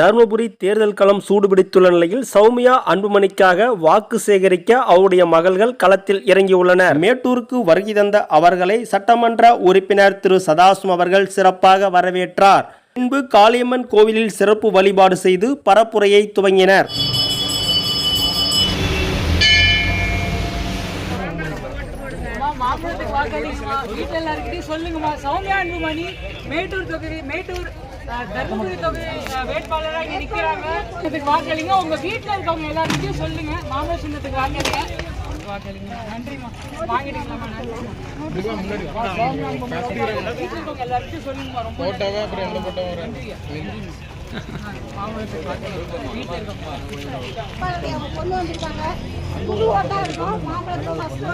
தருமபுரி தேர்தல் களம் சூடுபிடித்துள்ள நிலையில் சௌமியா அன்புமணிக்காக வாக்கு சேகரிக்க அவருடைய மகள்கள் களத்தில் இறங்கியுள்ளனர். மேட்டூருக்கு வருகை தந்த அவர்களை சட்டமன்ற உறுப்பினர் திரு சதாசிவம் அவர்கள் சிறப்பாக வரவேற்றார். பின்பு காளியம்மன் கோவிலில் சிறப்பு வழிபாடு செய்து பரப்புரையை துவங்கினர். சொல்லுங்கம்மா. சௌமியா அன்புமணி மேட்டூர் தொகுதி மேட்டூர் தர்மபுரி தொகுதி அஹ், இதுக்கு வாக்களிங்க வீட்டில் இருக்கவங்க எல்லாருக்கிட்டையும் சொல்லுங்க மாம்பழ சின்னத்துக்கு வாக்களிங்க நன்றிம்மா வாங்கிட்டீங்களாம்மா வீட்டில் இருக்கவங்க எல்லாருக்கிட்டையும் சொல்லுங்கம்மா ரொம்ப நன்றி. கொண்டு வந்திருக்காங்க புது ஓட்டா இருக்கும் ஃபர்ஸ்ட்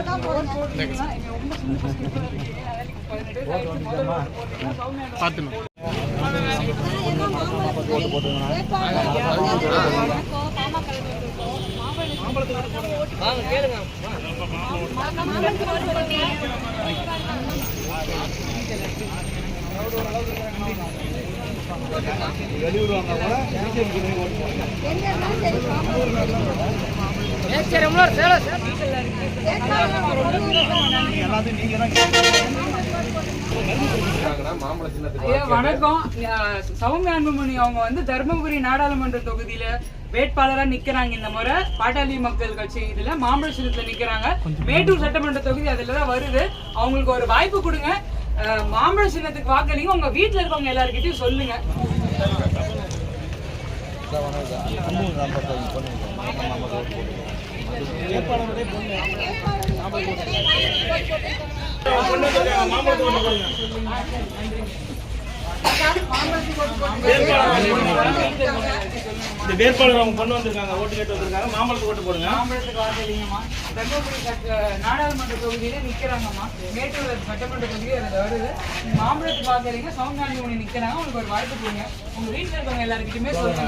ஓட்டா ஏன்னா மாம்பழத்துக்கு எல்லாத்தையும் நீங்க தான் இருக்கோம். மாம்பழத்துக்கு மாம்பழத்துக்கு ஓட்டு போடுங்க. எங்க இருந்தாலும் சரி ஐயா வணக்கம். சௌமியா அன்புமணி அவங்க வந்து தர்மபுரி நாடாளுமன்ற தொகுதியில வேட்பாளரா நிக்கிறாங்க இந்த முறை. பாட்டாளி மக்கள் கட்சி இதுல மாம்பழ சின்னத்துல நிக்கிறாங்க. மேட்டூர் சட்டமன்ற தொகுதி அதுல தான் வருது. அவங்களுக்கு ஒரு வாய்ப்பு கொடுங்க. மாம்பழ சின்னத்துக்கு வாக்களிங்க. உங்க வீட்டுல இருக்கவங்க எல்லார்கிட்டயும் சொல்லுங்க. இந்த வேட்பாளர் அவங்க கொண்டு வந்திருக்காங்க ஓட்டு கேட்டு வந்திருக்காங்க. மாம்பழத்துக்கு ஓட்டு போடுங்க. மாம்பழத்துக்கு வாக்களிங்கம்மா தர்மபுரி சட்ட- நாடாளுமன்ற தொகுதியில நிக்கிறாங்கம்மா. மேட்டூர் சட்டமன்ற தொகுதி எனக்கு வருது. மாம்பழத்துக்கு வாக்களிங்க சௌமியா அன்புமணி நிக்கிறாங்க. உங்களுக்கு ஒரு வாய்ப்பு போடுங்க உங்க வீட்டில் இருக்கவங்க எல்லாருக்கிட்டுமே சொல்லுங்க.